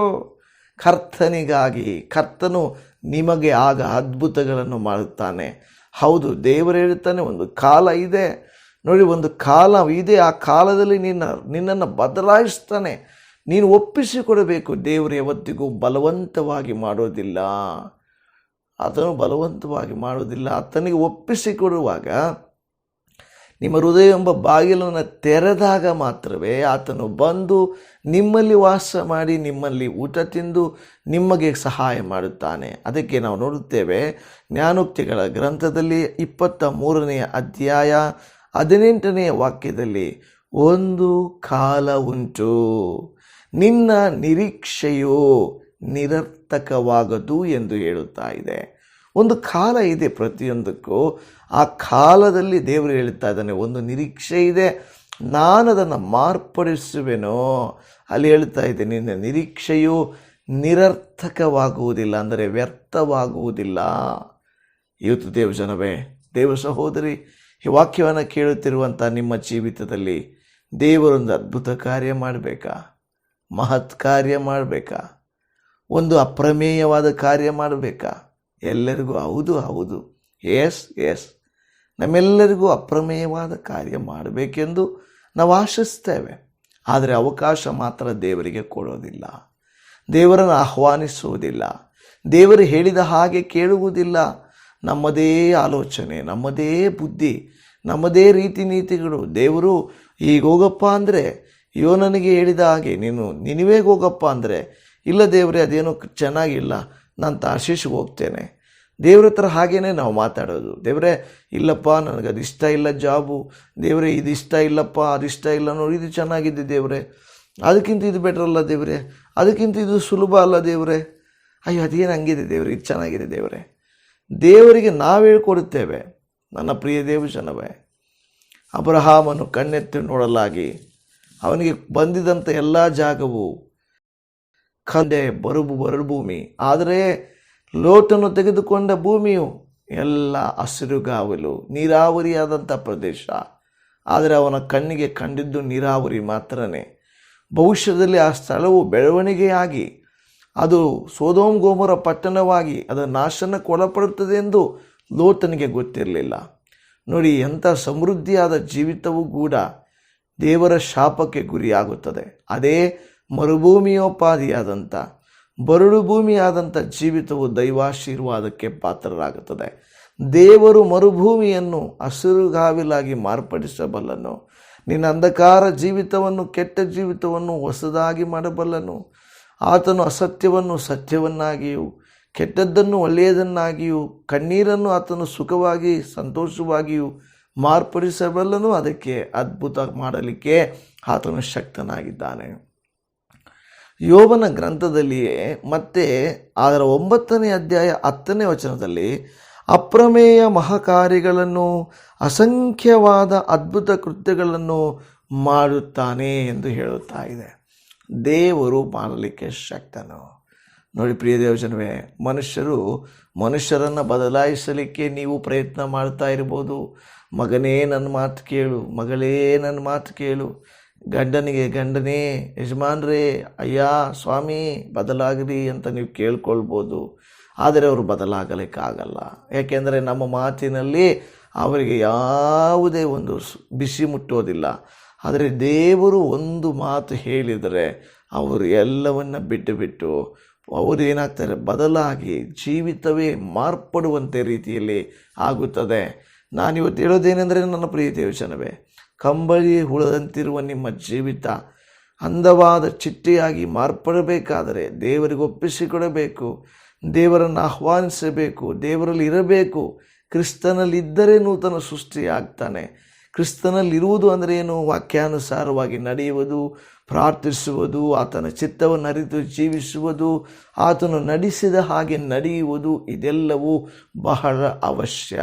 ಕರ್ತನಿಗಾಗಿ, ಕರ್ತನು ನಿಮಗೆ ಆಗ ಅದ್ಭುತಗಳನ್ನು ಮಾಡುತ್ತಾನೆ. ಹೌದು, ದೇವರು ಹೇಳುತ್ತಾನೆ, ಒಂದು ಕಾಲ ಇದೆ. ನೋಡಿ, ಒಂದು ಕಾಲ ಇದೆ, ಆ ಕಾಲದಲ್ಲಿ ನಿನ್ನ, ನಿನ್ನನ್ನು ಬದಲಾಯಿಸ್ತಾನೆ. ನೀನು ಒಪ್ಪಿಸಿಕೊಡಬೇಕು, ದೇವರು ಯಾವತ್ತಿಗೂ ಬಲವಂತವಾಗಿ ಮಾಡೋದಿಲ್ಲ. ಆತನು ಬಲವಂತವಾಗಿ ಮಾಡೋದಿಲ್ಲ. ಆತನಿಗೆ ಒಪ್ಪಿಸಿಕೊಡುವಾಗ ನಿಮ್ಮ ಹೃದಯ ಎಂಬ ಬಾಗಿಲನ್ನು ತೆರೆದಾಗ ಮಾತ್ರವೇ ಆತನು ಬಂದು ನಿಮ್ಮಲ್ಲಿ ವಾಸ ಮಾಡಿ, ನಿಮ್ಮಲ್ಲಿ ಊಟ ತಿಂದು ನಿಮಗೆ ಸಹಾಯ ಮಾಡುತ್ತಾನೆ. ಅದಕ್ಕೆ ನಾವು ನೋಡುತ್ತೇವೆ, ಜ್ಞಾನೋಕ್ತಿಗಳ ಗ್ರಂಥದಲ್ಲಿ ಇಪ್ಪತ್ತ ಮೂರನೆಯ ಅಧ್ಯಾಯ ಹದಿನೆಂಟನೆಯ ವಾಕ್ಯದಲ್ಲಿ, ಒಂದು ಕಾಲ ಉಂಟು. ನಿನ್ನ ನಿರೀಕ್ಷೆಯು ನಿರರ್ಥಕವಾಗದು ಎಂದು ಹೇಳುತ್ತಾ ಇದೆ. ಒಂದು ಕಾಲ ಇದೆ ಪ್ರತಿಯೊಂದಕ್ಕೂ. ಆ ಕಾಲದಲ್ಲಿ ದೇವರು ಹೇಳುತ್ತಾ ಇದ್ದಾನೆ, ಒಂದು ನಿರೀಕ್ಷೆ ಇದೆ, ನಾನು ಅದನ್ನು ಮಾರ್ಪಡಿಸುವೆನೋ? ಅಲ್ಲಿ ಹೇಳ್ತಾ ಇದೆ, ನಿನ್ನ ನಿರೀಕ್ಷೆಯು ನಿರರ್ಥಕವಾಗುವುದಿಲ್ಲ, ಅಂದರೆ ವ್ಯರ್ಥವಾಗುವುದಿಲ್ಲ. ಇವತ್ತು ದೇವ ಜನವೇ, ದೇವ ಸಹೋದರಿ, ಈ ವಾಕ್ಯವನ್ನು ಕೇಳುತ್ತಿರುವಂಥ ನಿಮ್ಮ ಜೀವಿತದಲ್ಲಿ ದೇವರೊಂದು ಅದ್ಭುತ ಕಾರ್ಯ ಮಾಡಬೇಕಾ? ಮಹತ್ ಕಾರ್ಯ ಮಾಡಬೇಕಾ? ಒಂದು ಅಪ್ರಮೇಯವಾದ ಕಾರ್ಯ ಮಾಡಬೇಕಾ? ಎಲ್ಲರಿಗೂ ಹೌದು ಹೌದು. ಎಸ್ ಎಸ್ ನಮ್ಮೆಲ್ಲರಿಗೂ ಅಪ್ರಮೇಯವಾದ ಕಾರ್ಯ ಮಾಡಬೇಕೆಂದು ನಾವು ಆಶಿಸ್ತೇವೆ. ಆದರೆ ಅವಕಾಶ ಮಾತ್ರ ದೇವರಿಗೆ ಕೊಡೋದಿಲ್ಲ. ದೇವರನ್ನು ಆಹ್ವಾನಿಸುವುದಿಲ್ಲ. ದೇವರು ಹೇಳಿದ ಹಾಗೆ ಕೇಳುವುದಿಲ್ಲ. ನಮ್ಮದೇ ಆಲೋಚನೆ, ನಮ್ಮದೇ ಬುದ್ಧಿ, ನಮ್ಮದೇ ರೀತಿ ನೀತಿಗಳು. ದೇವರು ಈಗ ಹೋಗಪ್ಪ ಅಂದರೆ ಯೋನನಿಗೆ ಹೇಳಿದ ಹಾಗೆ, ನೀನು ನಿನವೇಗೆ ಹೋಗಪ್ಪ ಅಂದರೆ, ಇಲ್ಲ ದೇವರೇ, ಅದೇನೋ ಚೆನ್ನಾಗಿಲ್ಲ, ನಾನು ತಾಶೀಶ್ಗೆ ಹೋಗ್ತೇನೆ. ದೇವ್ರ ಹತ್ರ ಹಾಗೇ ನಾವು ಮಾತಾಡೋದು. ದೇವರೇ, ಇಲ್ಲಪ್ಪ, ನನಗೆ ಅದು ಇಷ್ಟ ಇಲ್ಲ ಜಾಬು. ದೇವರೇ, ಇದು ಇಷ್ಟ ಇಲ್ಲಪ್ಪ, ಅದು ಇಷ್ಟ ಇಲ್ಲ ನೋಡಿ ಇದು ಚೆನ್ನಾಗಿದೆ ದೇವರೇ. ಅದಕ್ಕಿಂತ ಇದು ಬೆಟ್ರಲ್ಲ ದೇವರೇ. ಅದಕ್ಕಿಂತ ಇದು ಸುಲಭ ಅಲ್ಲ ದೇವರೇ. ಅಯ್ಯೋ, ಅದೇನು ಹಂಗಿದೆ ದೇವ್ರೆ, ಇದು ಚೆನ್ನಾಗಿದೆ ದೇವರೇ. ದೇವರಿಗೆ ನಾವು ಹೇಳ್ಕೊಡುತ್ತೇವೆ. ನನ್ನ ಪ್ರಿಯ ದೇವಜನವೇ, ಅಬ್ರಹಾಮನು ಕಣ್ಣೆತ್ತಿ ನೋಡಲಾಗಿ ಅವನಿಗೆ ಬಂದಿದಂಥ ಎಲ್ಲ ಜಾಗವು ಕಂದೆ, ಬರುಬು ಬರಡು ಭೂಮಿ ಆದರೆ ಲೋಟನ್ನು ತೆಗೆದುಕೊಂಡ ಭೂಮಿಯು ಎಲ್ಲ ಹಸಿರುಗಾವಲು ನೀರಾವರಿಯಾದಂಥ ಪ್ರದೇಶ. ಆದರೆ ಅವನ ಕಣ್ಣಿಗೆ ಕಂಡಿದ್ದು ನೀರಾವರಿ ಮಾತ್ರನೇ. ಭವಿಷ್ಯದಲ್ಲಿ ಆ ಸ್ಥಳವು ಬೆಳವಣಿಗೆಯಾಗಿ, ಅದು ಸೋದೋಮ್ ಗೋಮರ ಪಟ್ಟಣವಾಗಿ ಅದರ ನಾಶನಕ್ಕೆ ಒಳಪಡುತ್ತದೆ ಎಂದು ಲೋತನಿಗೆ ಗೊತ್ತಿರಲಿಲ್ಲ. ನೋಡಿ, ಎಂಥ ಸಮೃದ್ಧಿಯಾದ ಜೀವಿತವೂ ಕೂಡ ದೇವರ ಶಾಪಕ್ಕೆ ಗುರಿಯಾಗುತ್ತದೆ. ಅದೇ ಮರುಭೂಮಿಯೋಪಾದಿಯಾದಂಥ, ಬರಡು ಭೂಮಿಯಾದಂಥ ಜೀವಿತವು ದೈವಾಶೀರ್ವಾದಕ್ಕೆ ಪಾತ್ರರಾಗುತ್ತದೆ. ದೇವರು ಮರುಭೂಮಿಯನ್ನು ಹಸಿರುಗಾವಿಲಾಗಿ ಮಾರ್ಪಡಿಸಬಲ್ಲನು. ನಿನ್ನ ಅಂಧಕಾರ ಜೀವಿತವನ್ನು, ಕೆಟ್ಟ ಜೀವಿತವನ್ನು ಹೊಸದಾಗಿ ಮಾಡಬಲ್ಲನು. ಆತನು ಅಸತ್ಯವನ್ನು ಸತ್ಯವನ್ನಾಗಿಯೂ, ಕೆಟ್ಟದ್ದನ್ನು ಒಳ್ಳೆಯದನ್ನಾಗಿಯೂ, ಕಣ್ಣೀರನ್ನು ಆತನು ಸುಖವಾಗಿ, ಸಂತೋಷವಾಗಿಯೂ ಮಾರ್ಪಡಿಸಬಲ್ಲನು. ಅದಕ್ಕೆ ಅದ್ಭುತ ಮಾಡಲಿಕ್ಕೆ ಆತನು ಶಕ್ತನಾಗಿದ್ದಾನೆ. ಯೋಬನ ಗ್ರಂಥದಲ್ಲಿಯೇ ಮತ್ತೆ ಅದರ ಒಂಬತ್ತನೇ ಅಧ್ಯಾಯ ಹತ್ತನೇ ವಚನದಲ್ಲಿ ಅಪ್ರಮೇಯ ಮಹಾಕಾರ್ಯಗಳನ್ನು, ಅಸಂಖ್ಯವಾದ ಅದ್ಭುತ ಕೃತ್ಯಗಳನ್ನು ಮಾಡುತ್ತಾನೆ ಎಂದು ಹೇಳುತ್ತಾ ಇದೆ. ದೇವರು ಮಾಡಲಿಕ್ಕೆ ಶಕ್ತನು. ನೋಡಿ ಪ್ರಿಯ ದೇವಜನವೇ, ಮನುಷ್ಯರು ಮನುಷ್ಯರನ್ನು ಬದಲಾಯಿಸಲಿಕ್ಕೆ ನೀವು ಪ್ರಯತ್ನ ಮಾಡ್ತಾ ಇರ್ಬೋದು. ಮಗನೇ ನನ್ನ ಮಾತು ಕೇಳು, ಮಗಳೇ ನನ್ನ ಮಾತು ಕೇಳು. ಗಂಡನಿಗೆ, ಗಂಡನೇ, ಯಜಮಾನ್ರೇ, ಅಯ್ಯ, ಸ್ವಾಮಿ ಬದಲಾಗಲಿ ಅಂತ ನೀವು ಕೇಳ್ಕೊಳ್ಬೋದು. ಆದರೆ ಅವರು ಬದಲಾಗಲಿಕ್ಕಾಗಲ್ಲ. ಯಾಕೆಂದರೆ ನಮ್ಮ ಮಾತಿನಲ್ಲಿ ಅವರಿಗೆ ಯಾವುದೇ ಒಂದು ಬಿಸಿ ಮುಟ್ಟೋದಿಲ್ಲ. ಆದರೆ ದೇವರು ಒಂದು ಮಾತು ಹೇಳಿದರೆ ಅವರು ಎಲ್ಲವನ್ನ ಬಿಟ್ಟು ಬಿಟ್ಟು ಅವರು ಏನಾಗ್ತಾರೆ ಬದಲಾಗಿ ಜೀವಿತವೇ ಮಾರ್ಪಡುವಂತೆ ರೀತಿಯಲ್ಲಿ ಆಗುತ್ತದೆ. ನಾನಿವತ್ತು ಹೇಳೋದೇನೆಂದರೆ ನನ್ನ ಪ್ರಿಯ ದೇವಚನವೇ ಕಂಬಳಿ ಹುಳದಂತಿರುವ ನಿಮ್ಮ ಜೀವಿತ ಅಂದವಾದ ಚಿಟ್ಟೆಯಾಗಿ ಮಾರ್ಪಡಬೇಕಾದರೆ ದೇವರಿಗೆ ಒಪ್ಪಿಸಿಕೊಡಬೇಕು, ದೇವರನ್ನು ಆಹ್ವಾನಿಸಬೇಕು, ದೇವರಲ್ಲಿ ಇರಬೇಕು. ಕ್ರಿಸ್ತನಲ್ಲಿದ್ದರೆ ನೂತನ ಸೃಷ್ಟಿಯಾಗ್ತಾನೆ. ಕ್ರಿಸ್ತನಲ್ಲಿರುವುದು ಅಂದರೆ ಏನು? ವಾಕ್ಯಾನುಸಾರವಾಗಿ ನಡೆಯುವುದು, ಪ್ರಾರ್ಥಿಸುವುದು, ಆತನ ಚಿತ್ತವನ್ನು ಅರಿತು ಜೀವಿಸುವುದು, ಆತನು ನಡೆಸಿದ ಹಾಗೆ ನಡೆಯುವುದು, ಇದೆಲ್ಲವೂ ಬಹಳ ಅವಶ್ಯ.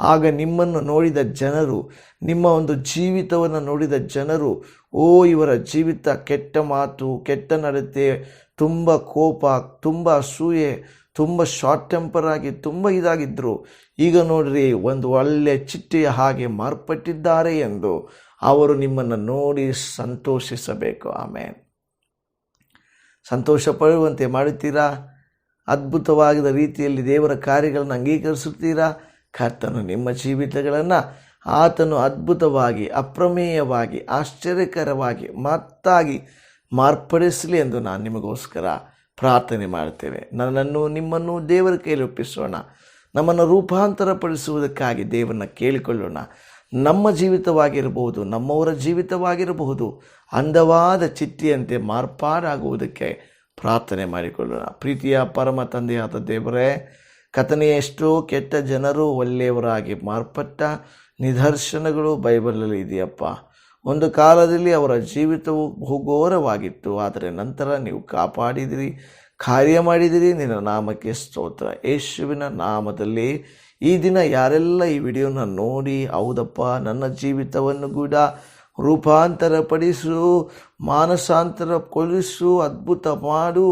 ಆಗ ನಿಮ್ಮನ್ನು ನೋಡಿದ ಜನರು, ನಿಮ್ಮ ಒಂದು ಜೀವಿತವನ್ನು ನೋಡಿದ ಜನರು, ಓ, ಇವರ ಜೀವಿತ ಕೆಟ್ಟ ಮಾತು, ಕೆಟ್ಟ ನಡತೆ, ತುಂಬ ಕೋಪ, ತುಂಬ ಅಸೂಯೆ, ತುಂಬ ಶಾರ್ಟ್ ಟೆಂಪರ್ ಆಗಿ, ತುಂಬ ಇದಾಗಿದ್ದರು ಈಗ ನೋಡ್ರಿ, ಒಂದು ಒಳ್ಳೆಯ ಚಿಟ್ಟೆಯ ಹಾಗೆ ಮಾರ್ಪಟ್ಟಿದ್ದಾರೆ ಎಂದು ಅವರು ನಿಮ್ಮನ್ನು ನೋಡಿ ಸಂತೋಷಿಸಬೇಕು. ಆಮೇಲೆ ಸಂತೋಷ ಪಡುವಂತೆ ಮಾಡುತ್ತೀರಾ? ಅದ್ಭುತವಾದ ರೀತಿಯಲ್ಲಿ ದೇವರ ಕಾರ್ಯಗಳನ್ನು ಅಂಗೀಕರಿಸುತ್ತೀರಾ? ಕರ್ತನು ನಿಮ್ಮ ಜೀವಿತಗಳನ್ನು ಆತನು ಅದ್ಭುತವಾಗಿ, ಅಪ್ರಮೇಯವಾಗಿ, ಆಶ್ಚರ್ಯಕರವಾಗಿ ಮತ್ತಾಗಿ ಮಾರ್ಪಡಿಸಲಿ ಎಂದು ನಾನು ನಿಮಗೋಸ್ಕರ ಪ್ರಾರ್ಥನೆ ಮಾಡ್ತೇವೆ. ನನ್ನನ್ನು, ನಿಮ್ಮನ್ನು ದೇವರ ಕೈಯಲ್ಲಿ ಒಪ್ಪಿಸೋಣ. ನಮ್ಮನ್ನು ರೂಪಾಂತರಪಡಿಸುವುದಕ್ಕಾಗಿ ದೇವರನ್ನ ಕೇಳಿಕೊಳ್ಳೋಣ. ನಮ್ಮ ಜೀವಿತವಾಗಿರಬಹುದು, ನಮ್ಮವರ ಜೀವಿತವಾಗಿರಬಹುದು, ಅಂದವಾದ ಚಿಟ್ಟಿಯಂತೆ ಮಾರ್ಪಾಡಾಗುವುದಕ್ಕೆ ಪ್ರಾರ್ಥನೆ ಮಾಡಿಕೊಳ್ಳೋಣ. ಪ್ರೀತಿಯ ಪರಮ ತಂದೆಯಾದ ದೇವರೇ ಕಥನೆಯ ಎಷ್ಟೋ ಕೆಟ್ಟ ಜನರು ಒಳ್ಳೆಯವರಾಗಿ ಮಾರ್ಪಟ್ಟ ನಿದರ್ಶನಗಳು ಬೈಬಲಲ್ಲಿ ಇದೆಯಪ್ಪ. ಒಂದು ಕಾಲದಲ್ಲಿ ಅವರ ಜೀವಿತವು ಬಹುಘೋರವಾಗಿತ್ತು ಆದರೆ ನಂತರ ನೀವು ಕಾಪಾಡಿದಿರಿ, ಕಾರ್ಯ ಮಾಡಿದಿರಿ. ನಿನ್ನ ನಾಮಕ್ಕೆ ಸ್ತೋತ್ರ. ಯೇಸುವಿನ ನಾಮದಲ್ಲಿ ಈ ದಿನ ಯಾರೆಲ್ಲ ಈ ವಿಡಿಯೋನ ನೋಡಿ, ಹೌದಪ್ಪ, ನನ್ನ ಜೀವಿತವನ್ನು ಕೂಡ ರೂಪಾಂತರಪಡಿಸು, ಮಾನಸಾಂತರಗೊಳಿಸು, ಅದ್ಭುತ ಮಾಡು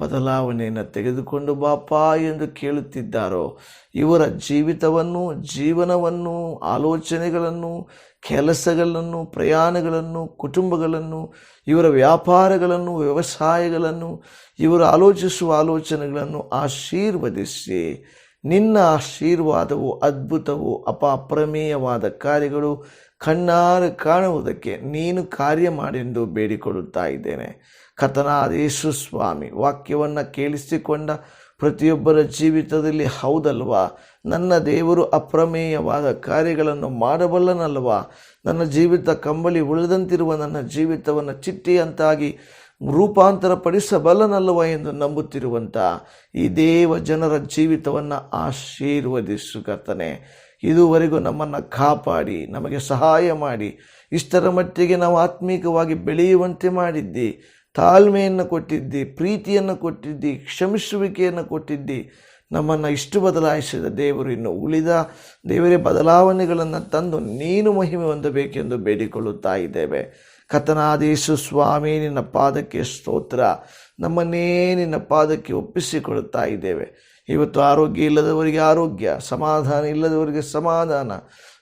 ಬದಲಾವಣೆಯನ್ನು ತೆಗೆದುಕೊಂಡು ಬಾಪ ಎಂದು ಕೇಳುತ್ತಿದ್ದಾರೋ? ಇವರ ಜೀವಿತವನ್ನು, ಜೀವನವನ್ನು, ಆಲೋಚನೆಗಳನ್ನು, ಕೆಲಸಗಳನ್ನು, ಪ್ರಯಾಣಗಳನ್ನು, ಕುಟುಂಬಗಳನ್ನು, ಇವರ ವ್ಯಾಪಾರಗಳನ್ನು, ವ್ಯವಸಾಯಗಳನ್ನು, ಇವರು ಆಲೋಚಿಸುವ ಆಲೋಚನೆಗಳನ್ನು ಆಶೀರ್ವದಿಸಿ. ನಿನ್ನ ಆಶೀರ್ವಾದವು ಅದ್ಭುತವು ಅಪಾಪ್ರಮೇಯವಾದ ಕಾರ್ಯಗಳು ಕಣ್ಣಾರೆ ಕಾಣುವುದಕ್ಕೆ ನೀನು ಕಾರ್ಯ ಮಾಡೆಂದು ಬೇಡಿಕೊಳ್ಳುತ್ತಾ ಇದ್ದೇನೆ. ಕಥನಾದ ಯೇಸು ಸ್ವಾಮಿ, ವಾಕ್ಯವನ್ನು ಕೇಳಿಸಿಕೊಂಡ ಪ್ರತಿಯೊಬ್ಬರ ಜೀವಿತದಲ್ಲಿ ಹೌದಲ್ವಾ? ನನ್ನ ದೇವರು ಅಪ್ರಮೇಯವಾದ ಕಾರ್ಯಗಳನ್ನು ಮಾಡಬಲ್ಲನಲ್ವಾ? ನನ್ನ ಜೀವಿತ ಕಂಬಳಿ ಉಳಿದಂತಿರುವ ನನ್ನ ಜೀವಿತವನ್ನು ಚಿಟ್ಟಿಯಂತಾಗಿ ರೂಪಾಂತರ ಪಡಿಸಬಲ್ಲನಲ್ವ ಎಂದು ನಂಬುತ್ತಿರುವಂಥ ಈ ದೇವ ಜನರ ಜೀವಿತವನ್ನು ಆಶೀರ್ವದಿಸು ಕರ್ತನೆ. ಇದುವರೆಗೂ ನಮ್ಮನ್ನು ಕಾಪಾಡಿ, ನಮಗೆ ಸಹಾಯ ಮಾಡಿ, ಇಷ್ಟರ ಮಟ್ಟಿಗೆ ನಾವು ಆತ್ಮೀಕವಾಗಿ ಬೆಳೆಯುವಂತೆ ಮಾಡಿದ್ದಿ. ತಾಳ್ಮೆಯನ್ನು ಕೊಟ್ಟಿದ್ದಿ, ಪ್ರೀತಿಯನ್ನು ಕೊಟ್ಟಿದ್ದಿ, ಕ್ಷಮಿಸುವಿಕೆಯನ್ನು ಕೊಟ್ಟಿದ್ದಿ, ನಮ್ಮನ್ನು ಇಷ್ಟು ಬದಲಾಯಿಸಿದ ದೇವರು ಇನ್ನು ಉಳಿದ ದೇವರೇ ಬದಲಾವಣೆಗಳನ್ನು ತಂದು ನೀನು ಮಹಿಮೆ ಹೊಂದಬೇಕೆಂದು ಬೇಡಿಕೊಳ್ಳುತ್ತಾ ಇದ್ದೇವೆ. ಕಥನಾದೇಶು ಸ್ವಾಮಿ, ನಿನ್ನ ಪಾದಕ್ಕೆ ಸ್ತೋತ್ರ. ನಮ್ಮನ್ನೇ ನಿನ್ನ ಪಾದಕ್ಕೆ ಒಪ್ಪಿಸಿಕೊಳ್ಳುತ್ತಾ ಇದ್ದೇವೆ. ಇವತ್ತು ಆರೋಗ್ಯ ಇಲ್ಲದವರಿಗೆ ಆರೋಗ್ಯ, ಸಮಾಧಾನ ಇಲ್ಲದವರಿಗೆ ಸಮಾಧಾನ.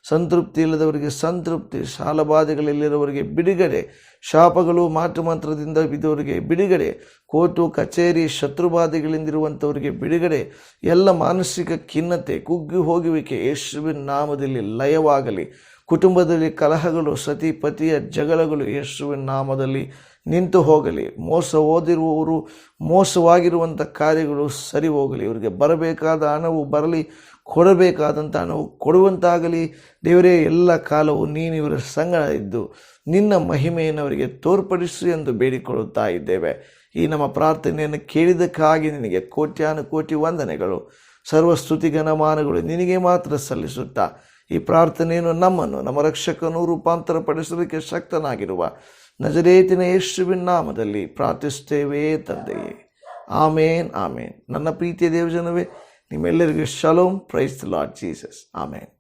ಸಂತೃಪ್ತಿ ಇಲ್ಲದವರಿಗೆ ಸಂತೃಪ್ತಿ ಸಾಲಬಾಧೆಗಳಲ್ಲಿರುವವರಿಗೆ ಬಿಡುಗಡೆ, ಶಾಪಗಳು ಮಾತು ಮಂತ್ರದಿಂದ ಬಿದ್ದವರಿಗೆ ಬಿಡುಗಡೆ, ಕೋರ್ಟು, ಕಚೇರಿ ಶತ್ರುಬಾಧೆಗಳಿಂದಿರುವಂಥವರಿಗೆ ಬಿಡುಗಡೆ, ಎಲ್ಲ ಮಾನಸಿಕ ಖಿನ್ನತೆ, ಕುಗ್ಗಿ ಹೋಗುವಿಕೆ ಯೇಸುವಿನ ನಾಮದಲ್ಲಿ ಲಯವಾಗಲಿ. ಕುಟುಂಬದಲ್ಲಿ ಕಲಹಗಳು, ಸತಿ ಪತಿಯ ಜಗಳಗಳು ಯೇಸುವಿನ ನಾಮದಲ್ಲಿ ನಿಂತು ಹೋಗಲಿ. ಮೋಸ ಓದಿರುವವರು ಮೋಸವಾಗಿರುವಂಥ ಕಾರ್ಯಗಳು ಸರಿ ಹೋಗಲಿ. ಇವರಿಗೆ ಬರಬೇಕಾದ ಹಣವು ಬರಲಿ. ಕೊಡಬೇಕಾದಂಥ ನಾವು ಕೊಡುವಂತಾಗಲಿ. ದೇವರೇ, ಎಲ್ಲ ಕಾಲವು ನೀನು ಇವರ ಸಂಗಡ ಇದ್ದು ನಿನ್ನ ಮಹಿಮೆಯನ್ನು ಅವರಿಗೆ ತೋರ್ಪಡಿಸು ಎಂದು ಬೇಡಿಕೊಳ್ಳುತ್ತಾ ಇದ್ದೇವೆ. ಈ ನಮ್ಮ ಪ್ರಾರ್ಥನೆಯನ್ನು ಕೇಳಿದ್ದಕ್ಕಾಗಿ ನಿನಗೆ ಕೋಟ್ಯಾನು ಕೋಟಿ ವಂದನೆಗಳು. ಸರ್ವಸ್ತುತಿಗನಮಾನಗಳು ನಿನಗೆ ಮಾತ್ರ ಸಲ್ಲಿಸುತ್ತಾ ಈ ಪ್ರಾರ್ಥನೆಯನ್ನು ನಮ್ಮನ್ನು, ನಮ್ಮ ರಕ್ಷಕನು ರೂಪಾಂತರಪಡಿಸಲಿಕ್ಕೆ ಶಕ್ತನಾಗಿರುವ ನಜರೇತಿನ ಯೇಸುವಿನ ನಾಮದಲ್ಲಿ ಪ್ರಾರ್ಥಿಸ್ತೇವೆ ತಂದೆಯೇ. ಆಮೇನ್ ಆಮೇನ್. ನನ್ನ ಪ್ರೀತಿಯ ದೇವಜನವೇ ನಿಮ್ಮೆಲ್ಲರಿಗೂ shalom praise lord Jesus amen